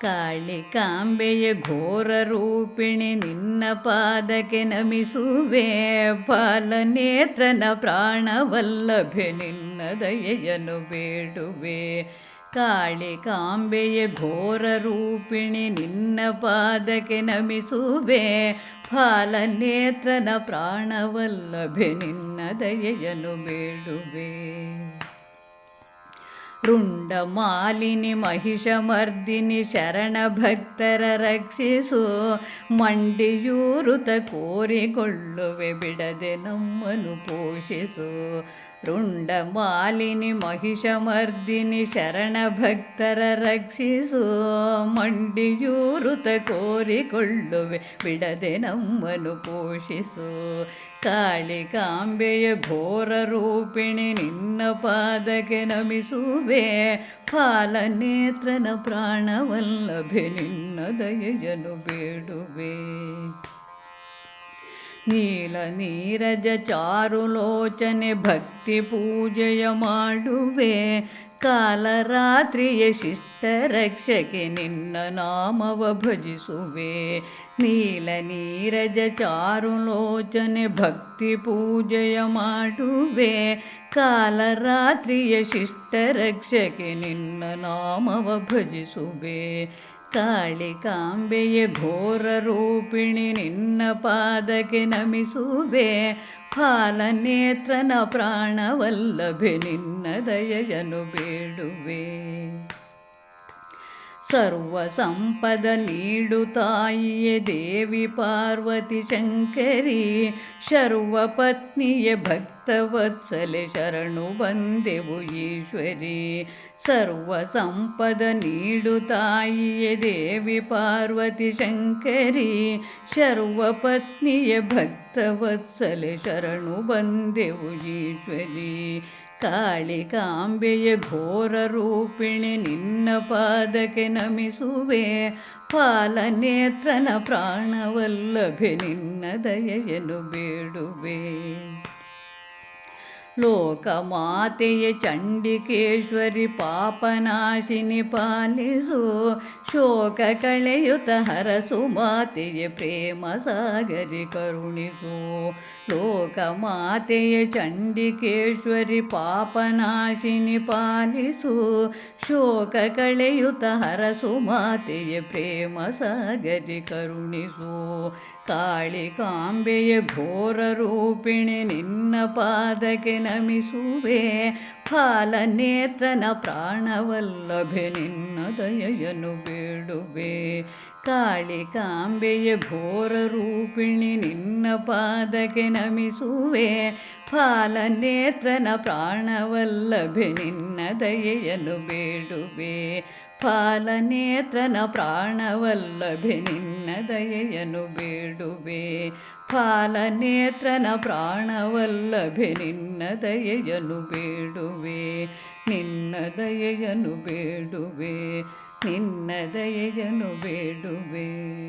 ಕಾಳಿಕಾಂಬೆಯ ಘೋರ ರೂಪಿಣಿ ನಿನ್ನ ಪಾದಕ್ಕೆ ನಮಿಸುವೆ. ಬಾಲನೇತ್ರನ ಪ್ರಾಣವಲ್ಲಭೆ ನಿನ್ನ ದಯೆಯನ್ನು ಬೇಡುವೆ. ಕಾಳಿಕಾಂಬೆಯ ಘೋರ ರೂಪಿಣಿ ನಿನ್ನ ಪಾದಕ್ಕೆ ನಮಿಸುವೆ. ಫಾಲನೇತ್ರನ ಪ್ರಾಣವಲ್ಲಭೆ ನಿನ್ನ ದಯೆಯನ್ನು ಬೇಡುವೆ. ರುಂಡ ಮಾಲಿನಿ ಮಹಿಷಮರ್ದಿನಿ ಶರಣ ಭಕ್ತರ ರಕ್ಷಿಸು, ಮಂಡಿಯೂರುತ ಕೋರಿಕೊಳ್ಳುವೆ ಬಿಡದೆ ನಮ್ಮನು ಪೋಷಿಸು. ರುಂಡ ಮಾಲಿನಿ ಮಹಿಷಮರ್ದಿನಿ ಶರಣ ಭಕ್ತರ ರಕ್ಷಿಸು, ಮಂಡಿಯೂರುತ ಕೋರಿಕೊಳ್ಳುವೆ ಬಿಡದೆ ನಮ್ಮನು ಪೋಷಿಸು. ಕಾಳಿಕಾಂಬೆಯ ಘೋರ ರೂಪಿಣಿ ನಿನ್ನ ಪಾದಕ್ಕೆ ನಮಿಸುವೆ. ಫಾಲನೇತ್ರನ ಪ್ರಾಣವಲ್ಲಭೆ ನಿನ್ನ ದಯೆಯನ್ನು ಬೇಡುವೆ ನೀಲ ನೀರಜ ಚಾರುಲೋಚನೆ ಭಕ್ತಿ ಪೂಜೆಯ ಮಾಡುವೆ ಕಾಲರಾತ್ರಿಯ ಶಿಷ್ಟ ರಕ್ಷಕೆ ನಿನ್ನ ನಾಮವ ಭಜಿಸುವೆ. ನೀಲ ನೀರಜ ಚಾರುಲೋಚನೆ ಭಕ್ತಿ ಪೂಜೆಯ ಮಾಡುವೆ. ಕಾಲರಾತ್ರಿಯ ಶಿಷ್ಟ ರಕ್ಷಕೆ ನಿನ್ನ ನಾಮವ ಭಜಿಸುವೆ. ಕಾಳಿಕಾಂಬೆಯ ಘೋರ ರೂಪಿಣಿ ನಿನ್ನ ಪಾದಕ್ಕೆ ನಮಿಸುವೆ. ಫಾಲನೇತ್ರನ ಪ್ರಾಣವಲ್ಲಭೆ ನಿನ್ನ ದಯೆಯನು ಬೇಡುವೆ. ಸರ್ವ ಸಂಪದ ನೀಡು ತಾಯಿಯೇ ದೇವಿ ಪಾರ್ವತಿ ಶಂಕರಿ ಶರ್ವ ಪತ್ನಿಯ ಭಕ್ತವತ್ಸಲೆ ಶರಣು ಬಂದೆವು ಈಶ್ವರಿ. ಸರ್ವ ಸಂಪದ ನೀಡು ತಾಯಿಯೇ ದೇವಿ ಪಾರ್ವತಿ ಶಂಕರಿ. ಶರ್ವ ಪತ್ನಿಯ ಭಕ್ತವತ್ಸಲೆ ಶರಣು ಬಂದೆವು ಈಶ್ವರಿ. ಕಾಳಿಕಾಂಬೆಯ ಘೋರ ರೂಪಿಣಿ ನಿನ್ನ ಪಾದಕ್ಕೆ ನಮಿಸುವೆ. ಫಾಲನೇತ್ರನ ಪ್ರಾಣವಲ್ಲಭೆ ನಿನ್ನ ದಯೆಯನ್ನು ಬೇಡುವೆ. ಲೋಕಮಾತೆಯ ಚಂಡಿಕೇಶ್ವರಿ ಪಾಪನಾಶಿನಿ ಪಾಲಿಸು, ಶೋಕ ಕಳೆಯುತ ಹರಸು ಮಾತೆಯ ಪ್ರೇಮ ಸಾಗರಿ ಕರುಣಿಸು. ಲೋಕಮಾತೆಯ ಚಂಡಿಕೇಶ್ವರಿ ಪಾಪನಾಶಿನಿ ಪಾಲಿಸು, ಶೋಕ ಕಳೆಯುತ ಹರಸು ಮಾತೆಯ ಪ್ರೇಮ ಸಾಗರಿ ಕರುಣಿಸು. ಕಾಳಿಕಾಂಬೆಯ ಘೋರ ರೂಪಿಣಿ ನಿನ್ನ ಪಾದಕ್ಕೆ ನಮಿಸುವೆ ಫಾಲನೇತ್ರನ ಪ್ರಾಣವಲ್ಲಭೆ ನಿನ್ನ ದಯೆಯನ್ನು ಬೇಡುವೆ. ಕಾಳಿಕಾಂಬೆಯ ಘೋರ ರೂಪಿಣಿ ನಿನ್ನ ಪಾದಕ್ಕೆ ನಮಿಸುವೆ. ಫಾಲನೇತ್ರನ ಪ್ರಾಣವಲ್ಲಭೆ ನಿನ್ನ ದಯೆಯನ್ನು ಬೇಡುವೆ. ಫಾಲನೇತ್ರನ ಪ್ರಾಣವಲ್ಲಭೆ ನಿನ್ನ ದಯೆಯನು ಬೇಡುವೆ. ಪಾಲನೇತ್ರನ ಪ್ರಾಣವಲ್ಲಭೆ ನಿನ್ನ ದಯೆಯನು ಬೇಡುವೆ. ನಿನ್ನ ದಯೆಯನು ಬೇಡುವೆ. ನಿನ್ನ ದಯೆಯನು ಬೇಡುವೆ.